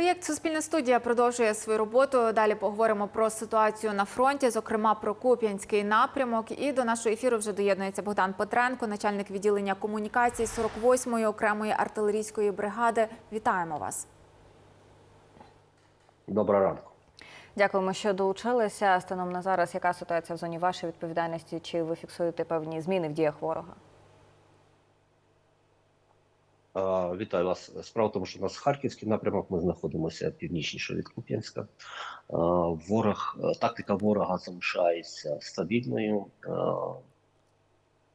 Проєкт Суспільна студія продовжує свою роботу. Далі поговоримо про ситуацію на фронті, зокрема про Куп'янський напрямок. І до нашого ефіру вже доєднується Богдан Петренко, начальник відділення комунікацій 48-ї окремої артилерійської бригади. Вітаємо вас. Доброго ранку. Дякуємо, що долучилися. Станом на зараз, яка ситуація в зоні вашої відповідальності? Чи ви фіксуєте певні зміни в діях ворога? Вітаю вас. Справа в тому, що у нас харківський напрямок. Ми знаходимося північніше від Куп'янська. Ворог, е, тактика ворога залишається стабільною.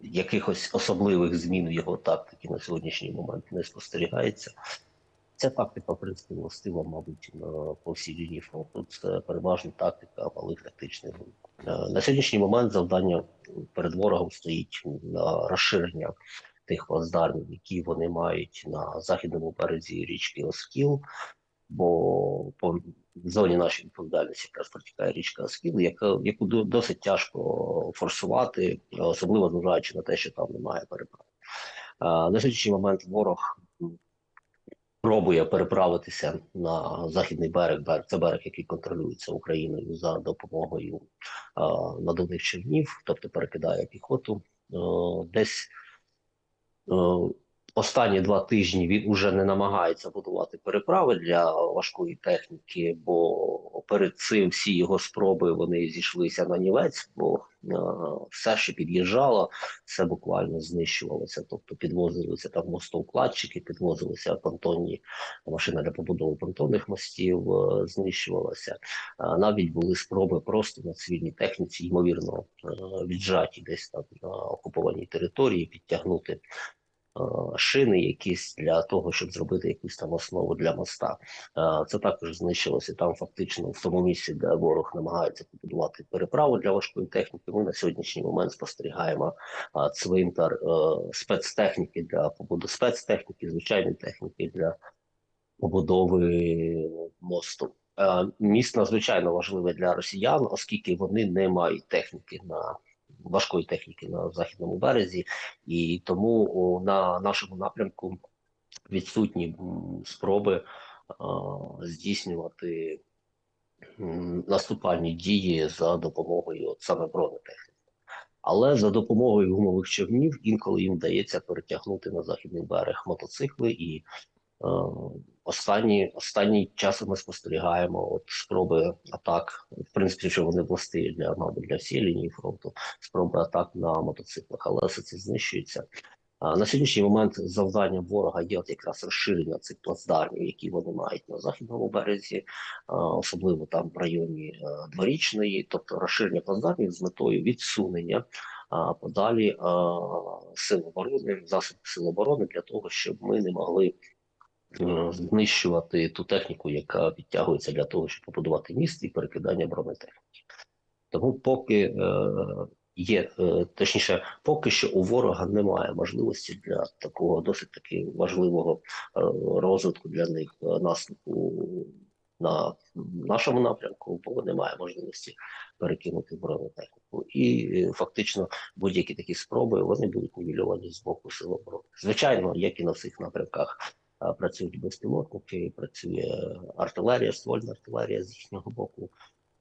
Якихось особливих змін в його тактиці на сьогоднішній момент не спостерігається. Ця тактика, в принципі, властива, мабуть, по всій лінії фронту. Це переважно тактика малих тактичних груп. Е, На сьогоднішній момент завдання перед ворогом стоїть розширення тих плацдармів, які вони мають на західному березі річки Оскіл, бо по зоні нашої відповідальності якраз протікає річка Оскіл, яку досить тяжко форсувати, особливо зважаючи на те, що там немає переправ. Е, На сьогоднішній момент ворог пробує переправитися на західний берег, берег це берег, який контролюється Україною за допомогою е, надувних човнів, тобто перекидає піхоту. Е, Десь Е, Останні два тижні він уже не намагається будувати переправи для важкої техніки, бо перед цим всі його спроби вони зійшлися на нівець, бо е, все, що під'їжджало, все буквально знищувалося. Тобто підвозилися там мостовкладчики, підвозилися понтонні машина для побудови понтонних мостів, е, знищувалася. Е, навіть були спроби просто на цивільній техніці, ймовірно, віджаті десь там на окупованій території, підтягнути шини якісь для того, щоб зробити якусь там основу для моста. Е, Це також знищилося там фактично в тому місці, де ворог намагається побудувати переправу для важкої техніки. Ми на сьогоднішній момент спостерігаємо е, цвинтар е, спецтехніки для побудови спецтехніки, звичайної техніки для побудови мосту. Е, Міст надзвичайно важливе для росіян, оскільки вони не мають техніки на важкої техніки на західному березі, і тому на нашому напрямку відсутні спроби здійснювати наступальні дії за допомогою от саме бронетехніки. Але за допомогою гумових човнів інколи їм вдається перетягнути на західний берег мотоцикли і Останні останні часи ми спостерігаємо от спроби атак, в принципі, що вони властиві для мабуть для всієї лінії фронту, спроби атак на мотоциклах, але все це знищується. На сьогоднішній момент завдання ворога є от якраз розширення цих плацдармів, які вони мають на західному березі, особливо там в районі е, дворічної, тобто розширення плацдармів з метою відсунення подалі сил оборони, засобів сил оборони для того, щоб ми не могли е, знищувати ту техніку, яка підтягується для того, щоб побудувати міст і перекидання бронетехніки. Тому поки е, є, е, точніше, поки що у ворога немає можливості для такого досить таки важливого е, розвитку для них е, наступу на нашому напрямку, бо немає можливості перекинути бронетехніку. І е, фактично будь-які такі спроби вони будуть нівельовані з боку сил оборони. Звичайно, як і на всіх напрямках. А, працюють безпілотники, працює артилерія, ствольна артилерія з їхнього боку.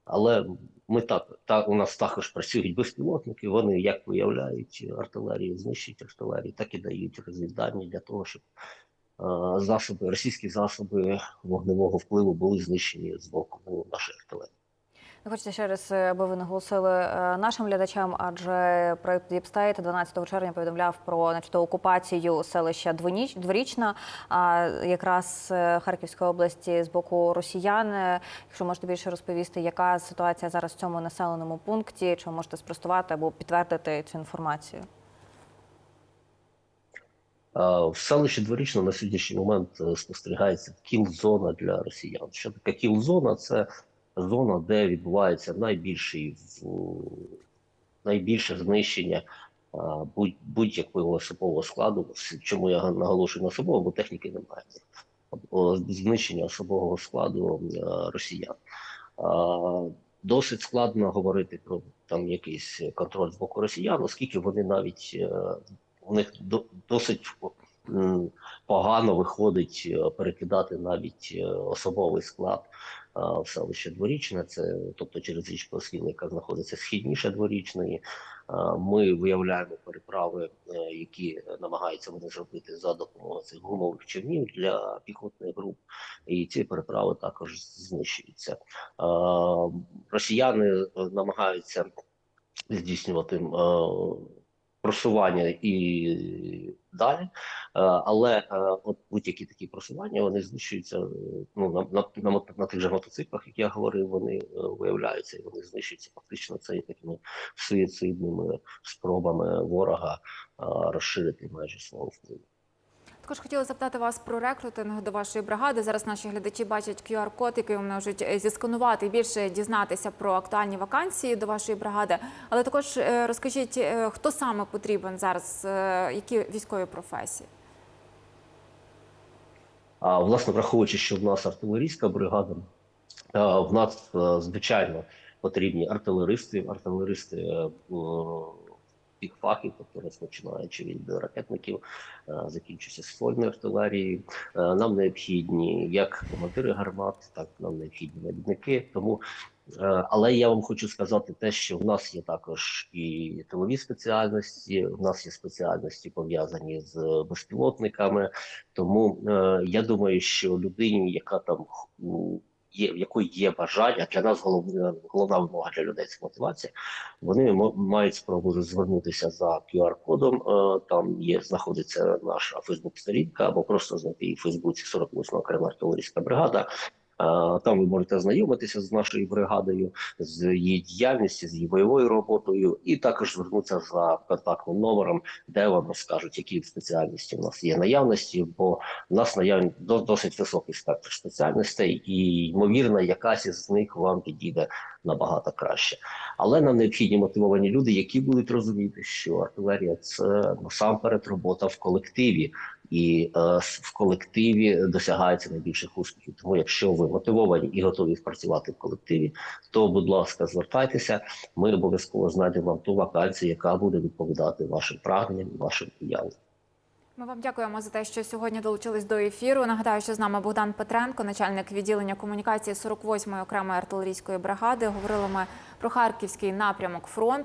Але ми так, та у нас також працюють безпілотники. Вони як виявляють артилерію, знищують артилерію, так і дають розвіддані для того, щоб е, засоби, російські засоби вогневого впливу були знищені з боку нашої артилерії. Хочете ще раз, е, аби ви наголосили е, нашим глядачам, адже проект Діпстейт 12 червня повідомляв про начебто, окупацію селища Двоніч- Дворічна, а якраз е, Харківської області з боку росіян. Якщо можете більше розповісти, яка ситуація зараз в цьому населеному пункті, чи можете спростувати або підтвердити цю інформацію? В селищі Дворічно на сьогоднішній момент спостерігається кіл-зона для росіян. Що таке кіл-зона? Це зона, де відбувається найбільший найбільше знищення будь- будь-якого особового складу. Чому я наголошую на особового, бо техніки немає. Знищення особового складу е, росіян. Досить складно говорити про там якийсь контроль з боку росіян, оскільки вони навіть е, у них до- досить погано виходить е, перекидати навіть е, особовий склад е, в селище Дворічне, це тобто через річку Оскіл, яка знаходиться східніше дворічної. Ми виявляємо переправи, які намагаються вони зробити за допомогою цих гумових човнів для піхотних груп, і ці переправи також знищуються. Росіяни намагаються здійснювати просування і далі, Е, але е, от будь-які такі просування вони знищуються е, ну, на, на, на, на тих же мотоциклах, як я говорив, вони виявляються і вони знищуються фактично це такими суїцидними спробами ворога розширити межі свого впливу. Також хотіла запитати вас про рекрутинг до вашої бригади. Зараз наші глядачі бачать QR-код, який можуть е, зісканувати і більше дізнатися про актуальні вакансії до вашої бригади. Але також е, розкажіть, е, хто саме потрібен зараз, які військові професії? А власне, враховуючи, що в нас артилерійська бригада, в нас звичайно потрібні артилеристи, артилеристи всіх фахів, тобто розпочинаючи від ракетників, е, закінчуючи ствольною артилерією. Е, Нам необхідні як командири гармат, так нам необхідні навідники. Тому Е, Але я вам хочу сказати те, що в нас є також і тилові спеціальності, в нас є спеціальності пов'язані з безпілотниками. Тому я думаю, що людині, яка там є, в якої є бажання, для нас головна, головна вимога для людей це мотивація. Вони мають спробу звернутися за QR-кодом. Е, там є знаходиться наша Фейсбук-сторінка, або просто знайти в Фейсбуці 48 окрема артилерійська бригада. Там ви можете ознайомитися з нашою бригадою, з її діяльністю, з її бойовою роботою, і також звернутися за контактним номером, де вам розкажуть, які спеціальності в нас є наявності, бо в нас наявні до- досить високий спектр спеціальностей, і ймовірно, якась із них вам підійде набагато краще. Але нам необхідні мотивовані люди, які будуть розуміти, що артилерія це насамперед робота в колективі, і е, в колективі досягається найбільших успіхів. Тому, якщо ви мотивовані і готові працювати в колективі, то, будь ласка, звертайтеся. Ми обов'язково знайдемо вам ту вакансію, яка буде відповідати вашим прагненням, вашим уявам. Ми вам дякуємо за те, що сьогодні долучились до ефіру. Нагадаю, що з нами Богдан Петренко, начальник відділення комунікації 48-ї окремої артилерійської бригади. Говорили ми про харківський напрямок фронту.